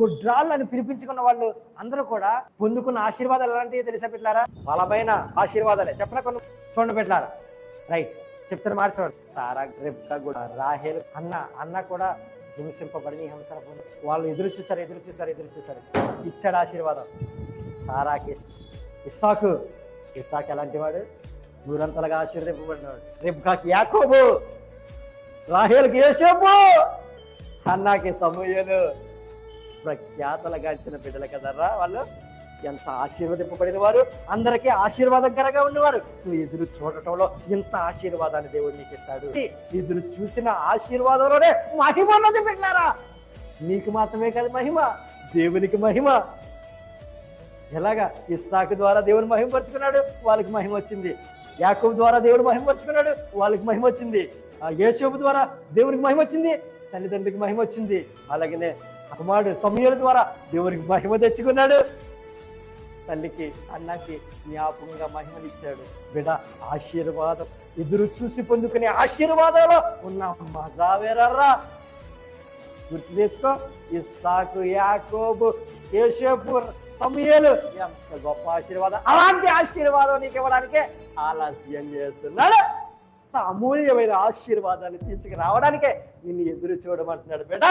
గుడ్రాళ్ళు అని పిలిపించుకున్న వాళ్ళు అందరూ కూడా పొందుకున్న ఆశీర్వాదాలు ఎలాంటివి తెలిసా పెట్టారా? బలమైన ఆశీర్వాదాలే. చెప్పిన కొన్ని? చూడండి పెట్టారా? రైట్. చెప్తాను మార్చండి సారా రెప్కా కూడా రాహేల్ అన్న అన్న కూడా హింసింపబడి హింసన పొంది వాళ్ళు ఎదురు చూసారు ఎదురు చూసారు ఎదురు చూసారు ఇచ్చాడు ఆశీర్వాదం. సారాకి ఇస్- ఇస్సాకు. ఇస్సాక్ ఎలాంటి వాడు? నూరంతలుగా ఆశీర్వదింపబడినాడు రెబ్కాకి యాకోబు. రాహేల్కి యేసేపు. అన్నాకి సమూహలు ప్రఖ్యాతలుగాంచిన బిడ్డలు కదరా వాళ్ళు. ఎంత ఆశీర్వదింపబడిన వారు అందరికీ ఆశీర్వాదకరంగా ఉన్నవారు. సో ఎదురు చూడటంలో ఇంత ఆశీర్వాదాన్ని దేవుడు నీకు ఇస్తాడు. ఎదురు చూసిన ఆశీర్వాదంలోనే మహిమ ఉన్నది పెట్టారా నీకు మాత్రమే కాదు మహిమ దేవునికి మహిమ. ఎలాగా? ఇస్సాకు ద్వారా దేవుని మహిమపరుచుకున్నాడు. వాళ్ళకి మహిమ వచ్చింది. యాకూబ్ ద్వారా దేవుడు మహిమపరుచుకున్నాడు. వాళ్ళకి మహిమ వచ్చింది. ఆ యేసోబు ద్వారా దేవునికి మహిమ వచ్చింది. తల్లిదండ్రులకి మహిమ వచ్చింది. అలాగనే కుమారుడు సమయాల ద్వారా దేవునికి మహిమ తెచ్చుకున్నాడు. తల్లికి అన్నకి జ్ఞాపకంగా మహిమనిచ్చాడు. బిడ ఆశీర్వాదం ఎదురు చూసి పొందుకునే ఆశీర్వాదాలు ఉన్న మజా వేరర్రా గుర్తు చేసుకో ఇస్సాకు యాకోబు యేషపు సమయాలు ఎంత గొప్ప ఆశీర్వాదం. అలాంటి ఆశీర్వాదం నీకు ఇవ్వడానికే ఆలస్యం చేస్తున్నాడు. అమూల్యమైన ఆశీర్వాదాన్ని తీసుకురావడానికే నిన్ను ఎదురు చూడమంటున్నాడు బేటా